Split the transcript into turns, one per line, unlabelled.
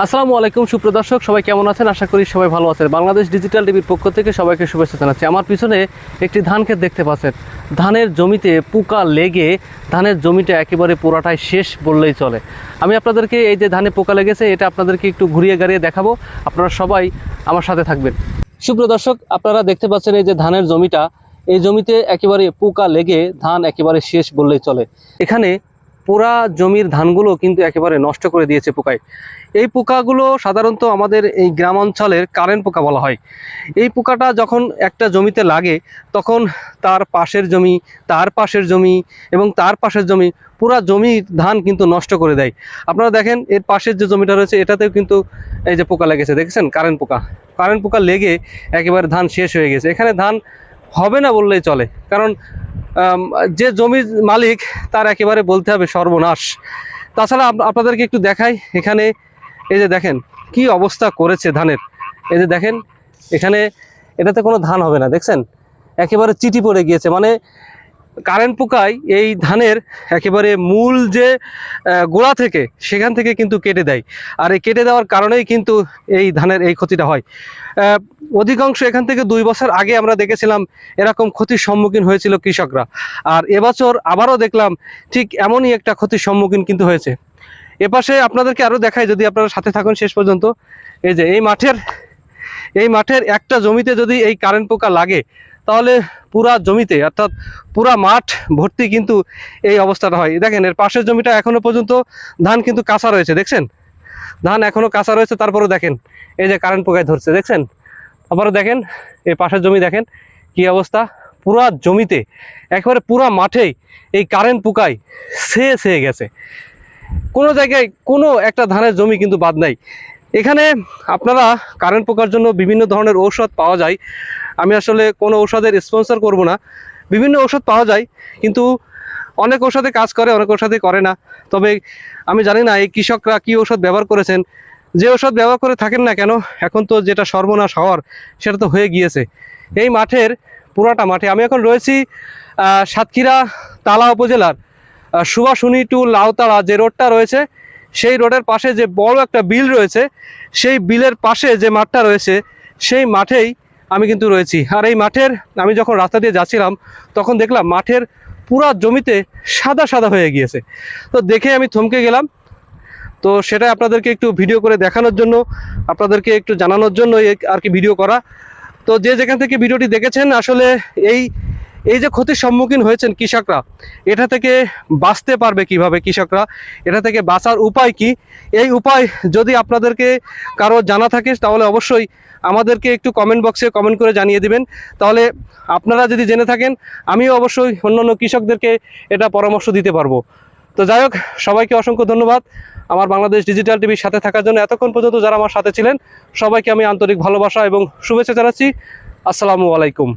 আসসালামু আলাইকুম সুপ্রদর্শক সবাই কেমন আছেন? আশা করি সবাই ভালো আছেন। বাংলাদেশ ডিজিটাল টিভির পক্ষ থেকে সবাইকে শুভেচ্ছা জানাচ্ছি। আমার পিছনে একটি ধান ক্ষেত দেখতে পাচ্ছেন। ধানের জমিতে পোকা লেগে, ধানের জমিটা একেবারে পুরাটাই শেষ বললেই চলে। আমি আপনাদেরকে এই যে ধানে পোকা লেগেছে, এটা আপনাদেরকে একটু ঘুরিয়ে গাড়িয়ে দেখাবো। আপনারা সবাই আমার সাথে থাকবেন। সুপ্রদর্শক আপনারা দেখতে পাচ্ছেন এই যে ধানের জমিটা। এই জমিতে একেবারে পোকা লেগে, ধান একেবারে শেষ বললেই চলে। এখানে পুরা জমির ধানগুলো কিন্তু একেবারে নষ্ট করে দিয়েছে পোকায়। এই পোকাগুলো সাধারণত আমাদের এই গ্রাম অঞ্চলের কারেন্ট পোকা বলা হয়। এই পোকাটা যখন একটা জমিতে লাগে, তখন তার পাশের জমি, তার পাশের জমি এবং তার পাশের জমি পুরা জমি ধান কিন্তু নষ্ট করে দেয়। আপনারা দেখেন, এর পাশের যে জমিটা রয়েছে, এটাতেও কিন্তু এই যে পোকা লেগেছে, দেখেছেন? কারেন্ট পোকা। কারেন্ট পোকা লেগে একেবারে ধান শেষ হয়ে গেছে। এখানে ধান হবে না বললেই চলে। কারণ যে জমির মালিক, তার একেবারে বলতে হবে সর্বনাশ। তাছাড়া আপনাদেরকে একটু দেখাই, এখানে এই যে দেখেন, কি অবস্থা করেছে ধানের। এই যে দেখেন, এখানে এটাতে কোনো ধান হবে না, দেখছেন? একেবারে চিটি পড়ে গিয়েছে। মানে কারেন্ট পোকায় এই ধানের একেবারে মূল যে গোড়া থেকে, সেখান থেকে কিন্তু কেটে দেয়। আর এই কেটে দেওয়ার কারণেই কিন্তু এই ধানের এই ক্ষতিটা হয়। অধিকাংশ এখান থেকে দুই বছর আগে আমরা দেখেছিলাম এরকম ক্ষতির সম্মুখীন হয়েছিল কৃষকরা। আর এবছর আবারও দেখলাম ঠিক এমনই একটা ক্ষতির সম্মুখীন কিন্তু হয়েছে। এপাশে আপনাদেরকে আরও দেখাই, যদি আপনারা সাথে থাকুন শেষ পর্যন্ত। এই যে, এই মাঠের এই মাঠের একটা জমিতে যদি এই কারেন্ট পোকা লাগে, তাহলে পুরা জমিতে, অর্থাৎ পুরা মাঠ ভর্তি কিন্তু এই অবস্থাটা হয়। দেখেন, এর পাশের জমিটা এখনও পর্যন্ত ধান কিন্তু কাঁচা রয়েছে, দেখছেন? ধান এখনও কাঁচা রয়েছে তারপরে দেখেন, এই যে কারেন্ট পোকায় ধরছে, দেখছেন? আবারও দেখেন, এই পাশের জমি দেখেন কি অবস্থা। পুরা জমিতে, একেবারে পুরা মাঠেই এই কারেন্ট পোকায় শেষ হয়ে গেছে। কোনো জায়গায় কোনো একটা ধানের জমি কিন্তু বাদ নাই। এখানে আপনারা কারেন্ট পোকার জন্য বিভিন্ন ধরনের ঔষধ পাওয়া যায়। আমি আসলে কোনো ঔষধের স্পন্সর করব না। বিভিন্ন ঔষধ পাওয়া যায়, কিন্তু অনেক ঔষধে কাজ করে, অনেক ঔষধে করে না। তবে আমি জানি না এই কৃষকরা কী ঔষধ ব্যবহার করেছেন। যে ঔষধ ব্যবহার করে থাকেন না কেন, এখন তো যেটা সর্বনাশ হওয়ার, সেটা তো হয়ে গিয়েছে। এই মাঠের পুরাটা মাঠে আমি এখন রয়েছি সাতক্ষীরা তালা উপজেলার সুভাষুনি টু লাউতাড়া যে রোডটা রয়েছে, সেই রোডের পাশে যে বড় একটা বিল রয়েছে, সেই বিলের পাশে যে মাঠটা রয়েছে, সেই মাঠেই আমি কিন্তু রয়েছি। আর এই মাঠের, আমি যখন রাস্তা দিয়ে যাচ্ছিলাম, তখন দেখলাম মাঠের পুরা জমিতে সাদা সাদা হয়ে গিয়েছে। তো দেখে আমি থমকে গেলাম তো সেটা আপনাদেরকে একটু ভিডিও করে দেখানোর জন্য, আপনাদেরকে একটু জানানোর জন্য আর কি ভিডিও করা। তো যে যেখান থেকে ভিডিওটি দেখেছেন, আসলে এই এই যে ক্ষতির সম্মুখীন হয়েছেন কৃষকরা, এটা থেকে বাঁচতে পারবে কীভাবে কৃষকরা? এটা থেকে বাঁচার উপায় কি? এই উপায় যদি আপনাদেরকে কারও জানা থাকে, তাহলে অবশ্যই আমাদেরকে একটু কমেন্ট বক্সে কমেন্ট করে জানিয়ে দিবেন। তাহলে আপনারা যদি জেনে থাকেন, আমিও অবশ্যই অন্যান্য কৃষকদেরকে এটা পরামর্শ দিতে পারব। তো যাই হোক, সবাইকে অসংখ্য ধন্যবাদ। আমার বাংলাদেশ ডিজিটাল টিভির সাথে থাকার জন্য এতক্ষণ পর্যন্ত যারা আমার সাথে ছিলেন, সবাইকে আমি আন্তরিক ভালোবাসা এবং শুভেচ্ছা জানাচ্ছি। আসসালামু আলাইকুম।